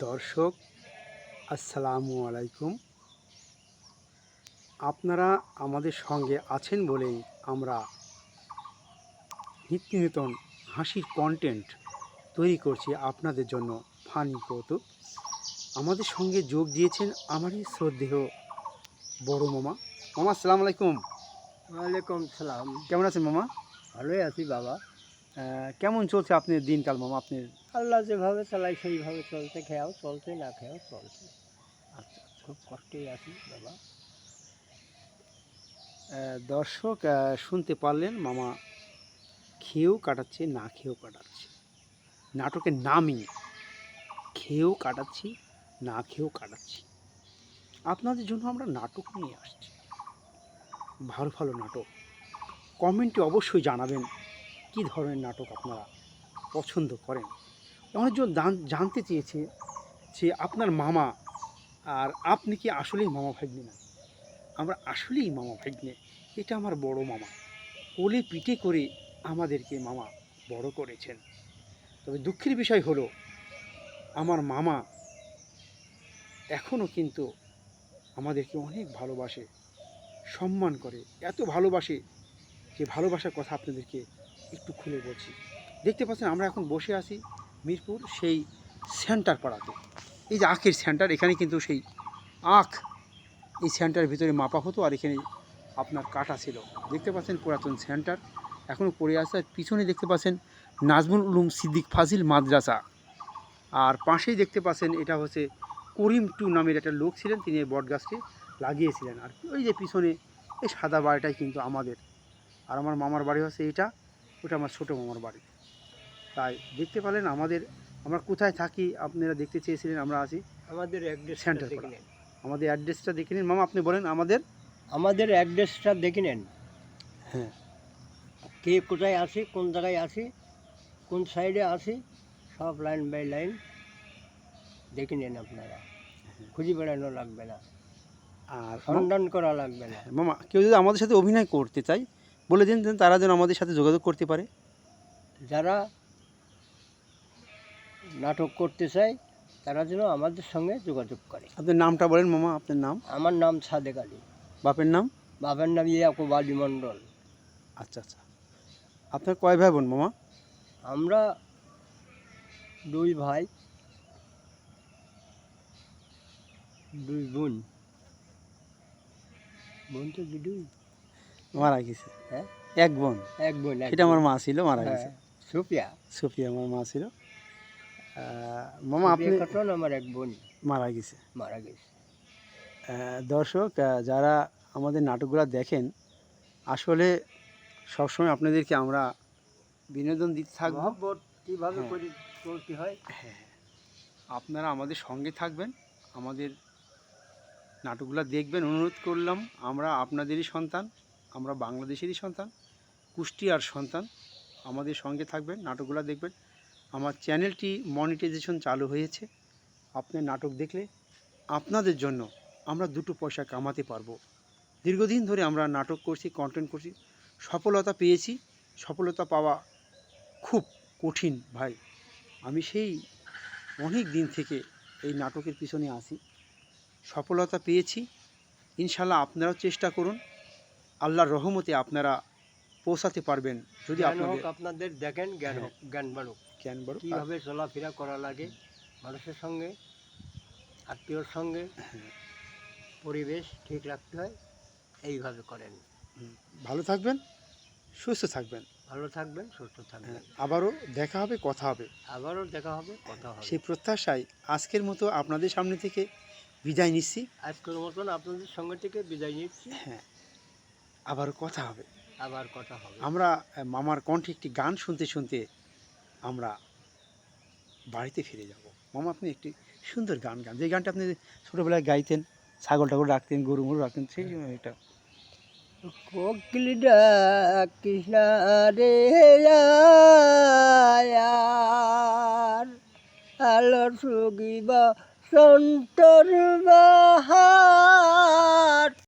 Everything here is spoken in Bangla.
দর্শক আসসালামু আলাইকুম। আপনারা আমাদের সঙ্গে আছেন বলেই আমরা নিত্যনূতন হাসির কন্টেন্ট তৈরি করছি আপনাদের জন্য ফানি কৌতুক। আমাদের সঙ্গে যোগ দিয়েছেন আমারই শ্রদ্ধেয় বড় মামা। মামা আসসালামু আলাইকুম। ওয়ালাইকুম সালাম। কেমন আছেন মামা? ভালোই আছি বাবা। কেমন চলছে আপনার দিনকাল মামা? আপনার আল্লাহ যেভাবে চালাই সেইভাবে চলতে খেয়াও চলছে না খেয়াও চলছে। আচ্ছা খুব কষ্টেই আছি বাবা। দর্শক শুনতে পারলেন মামা খেয়েও কাটাচ্ছে না খেয়েও কাটাচ্ছে। নাটকের নামই খেয়েও কাটাচ্ছি না খেয়েও কাটাচ্ছি। আপনাদের জন্য আমরা নাটক নিয়ে আসছি। ভালো ভালো নাটক। কমেন্টে অবশ্যই জানাবেন। কী ধরনের নাটক আপনারা পছন্দ করেন? অনেকজন জান- জানতে চেয়েছে যে আপনার মামা আর আপনি কি আসলেই মামা ভাগ্নে না? আমরা আসলেই মামা ভাগ্নে। এটা আমার বড় মামা। কোলে পিঠে করে আমাদেরকে মামা বড় করেছেন। তবে দুঃখের বিষয় হলো, আমার মামা এখনও কিন্তু আমাদেরকে অনেক ভালোবাসে, সম্মান করে। এত ভালোবাসে যে ভালোবাসার কথা আপনাদেরকে একটু খুলে বলছি। দেখতে পাচ্ছেন আমরা এখন বসে আছি মিরপুর সেই সেন্টার পাড়াতে। এই যে আখের সেন্টার এখানে কিন্তু সেই আখ এই সেন্টারের ভিতরে মাপা হতো আর এখানে আপনার কাটা ছিল। দেখতে পাচ্ছেন পুরাতন সেন্টার এখনও পড়ে আছে। আর পিছনে দেখতে পাচ্ছেন নাজমুল উলুম সিদ্দিক ফাজিল মাদ্রাসা। আর পাশেই দেখতে পাচ্ছেন এটা হচ্ছে করিম টু নামের একটা লোক ছিলেন, তিনি এই বট গাছটি লাগিয়েছিলেন। আর ওই যে পিছনে এই সাদা বাড়িটাই কিন্তু আমাদের। আর আমার মামার বাড়ি হচ্ছে এটা। ওটা আমার ছোটো মামার বাড়ি। তাই দেখতে পেলেন আমাদের আমরা কোথায় থাকি আপনারা দেখতে চেয়েছিলেন আমরা আছি আমাদের অ্যাড্রেসটা সেন্টার দেখে নেন। আমাদের অ্যাড্রেসটা দেখে নিন। মামা আপনি বলেন আমাদের? আমাদের অ্যাড্রেসটা দেখে নেন। হ্যাঁ। কে কোথায় আছি কোন জায়গায় আছি কোন সাইডে আছি সব লাইন বাই লাইন দেখে নেন আপনারা। খুঁজে বেড়ানো লাগবে না। আর সন্ধান করা লাগবে না। মামা কেউ যদি আমাদের সাথে অভিনয় করতে চায় বলে দিন যেন তারা যেন আমাদের সাথে যোগাযোগ করতে পারে। যারা নাটক করতে চায় তারা যেন আমাদের সঙ্গে যোগাযোগ করে। আপনার নামটা বলেন মামা আপনার নাম? আমার নাম সাদেক আলী। বাপের নাম? বাপের নাম ইয়াকুব আলী মণ্ডল। আচ্ছা আচ্ছা। আপনার কয় ভাই বোন মামা? আমরা দুই ভাই দুই বোন। বোন তো দুই। মারা গেছে। হ্যাঁ? এক বোন। এক বোন এক সেটা আমার মা ছিল মারা গেছে হ্যাঁ, সুপিয়া সুফিয়া। আমার মা ছিল। মামা আপনি সুপিয়া আমার এক বোন? মারা গেছে। মারা গেছে। দর্শক যারা আমাদের নাটকগুলো দেখেন আসলে সবসময় আপনাদেরকে আমরা বিনোদন দিতে থাকব। কীভাবে হ্যাঁ। চলতে হয়? হ্যাঁ। আপনারা আমাদের সঙ্গে থাকবেন আমাদের নাটকগুলো দেখবেন অনুরোধ করলাম আমরা আপনাদেরই সন্তান। আমরা বাংলাদেশেরই সন্তান, কুষ্টিয়ার সন্তান। আমাদের সঙ্গে থাকবেন, নাটকগুলো দেখবেন। আমার চ্যানেলটি মনিটাইজেশন চালু হয়েছে। আপনার নাটক দেখলে আপনাদের জন্য আমরা দুটো পয়সা কামাতে পারব। দীর্ঘদিন ধরে আমরা নাটক করছি কন্টেন্ট করছি। সফলতা পেয়েছি। সফলতা পাওয়া খুব কঠিন ভাই। আমি সেই অনেক দিন থেকে এই নাটকের পিছনে আসি সফলতা পেয়েছি। ইনশাল্লাহ আপনারাও চেষ্টা করুন। আল্লাহর রহমতে আপনারা পৌঁছাতে পারবেন যদি আপনাদের আপনাদের দেখেন জ্ঞান হ্যাঁ। হোক জ্ঞান বাড়ুক। জ্ঞান বড় কীভাবে চলাফেরা করা লাগে মানুষের সঙ্গে আত্মীয়র সঙ্গে। পরিবেশ ঠিক রাখতে হয় এইভাবে করেন। হুম, ভালো থাকবেন সুস্থ থাকবেন। ভালো থাকবেন সুস্থ থাকবেন। হ্যাঁ, আবারও দেখা হবে কথা হবে। আবারও দেখা হবে কথা হবে। সেই প্রত্যাশায় আজকের মতো আপনাদের সামনে থেকে বিদায় নিচ্ছি। আজকের মতন আপনাদের সঙ্গে থেকে বিদায় নিচ্ছি। হ্যাঁ। আবারও কথা হবে। আবার কথা হবে। আমরা মামার কণ্ঠে একটি গান শুনতে শুনতে আমরা বাড়িতে ফিরে যাব। মামা আপনি একটি সুন্দর গান গান। যে গানটা আপনি ছোটোবেলায় গাইতেন ছাগল টাগল রাখতেন গরু মরু রাখতেন সেই জন্য এটা কোকিল ডাক কৃষ্ণা রে আলো সুগিবা সন্তর বাহার।